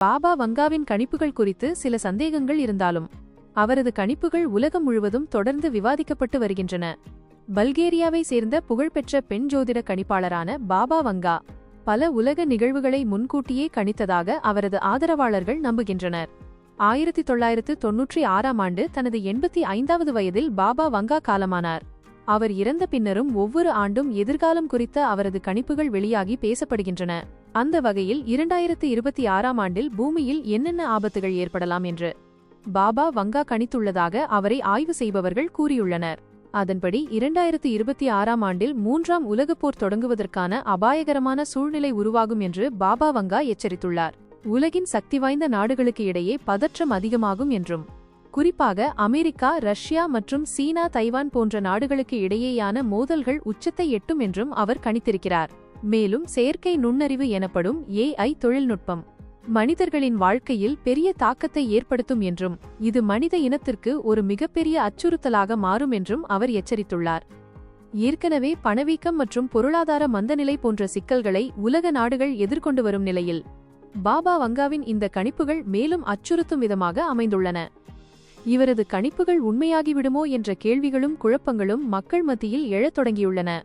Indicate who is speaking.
Speaker 1: பாபா வங்காவின் கணிப்புகள் குறித்து சில சந்தேகங்கள் இருந்தாலும் அவரது கணிப்புகள் உலகம் முழுவதும் தொடர்ந்து விவாதிக்கப்பட்டு வருகின்றன. பல்கேரியாவை சேர்ந்த புகழ்பெற்ற பெண் ஜோதிட கணிப்பாளரான பாபா வங்கா பல உலக நிகழ்வுகளை முன்கூட்டியே கணித்ததாக அவரது ஆதரவாளர்கள் நம்புகின்றனர். ஆயிரத்தி தொள்ளாயிரத்து தொன்னூற்றி ஆறாம் ஆண்டு தனது எண்பத்தி ஐந்தாவது வயதில் பாபா வங்கா காலமானார். அவர் இறந்த பின்னரும் ஒவ்வொரு ஆண்டும் எதிர்காலம் குறித்த அவரது கணிப்புகள் வெளியாகி பேசப்படுகின்றன. அந்த வகையில் இரண்டாயிரத்து இருபத்தி ஆறாம் ஆண்டில் பூமியில் என்னென்ன ஆபத்துகள் ஏற்படலாம் என்று பாபா வங்கா கணித்துள்ளதாக அவரை ஆய்வு செய்பவர்கள் கூறியுள்ளனர். அதன்படி இரண்டாயிரத்து இருபத்தி ஆறாம் ஆண்டில் மூன்றாம் உலகப் போர் தொடங்குவதற்கான அபாயகரமான சூழ்நிலை உருவாகும் என்று பாபா வங்கா எச்சரித்துள்ளார். உலகின் சக்தி வாய்ந்த நாடுகளுக்கு இடையே பதற்றம் அதிகமாகும் என்றும் குறிப்பாக அமெரிக்கா ரஷ்யா மற்றும் சீனா தைவான் போன்ற நாடுகளுக்கு இடையேயான மோதல்கள் உச்சத்தை எட்டும் என்றும் அவர் கணித்திருக்கிறார். மேலும் செயற்கை நுண்ணறிவு எனப்படும் ஏஐ தொழில்நுட்பம். மனிதர்களின் வாழ்க்கையில் பெரிய தாக்கத்தை ஏற்படுத்தும் என்றும் இது மனித இனத்திற்கு ஒரு மிகப்பெரிய அச்சுறுத்தலாக மாறும் என்றும் அவர் எச்சரித்துள்ளார். ஏற்கனவே பணவீக்கம் மற்றும் பொருளாதார மந்தநிலை போன்ற சிக்கல்களை உலக நாடுகள் எதிர்கொண்டு வரும் நிலையில் பாபா வங்காவின் இந்த கணிப்புகள் மேலும் அச்சுறுத்தும் விதமாக அமைந்துள்ளன. இவரது கணிப்புகள் உண்மையாகிவிடுமோ என்ற கேள்விகளும் குழப்பங்களும் மக்கள் மத்தியில் எழத் தொடங்கியுள்ளன.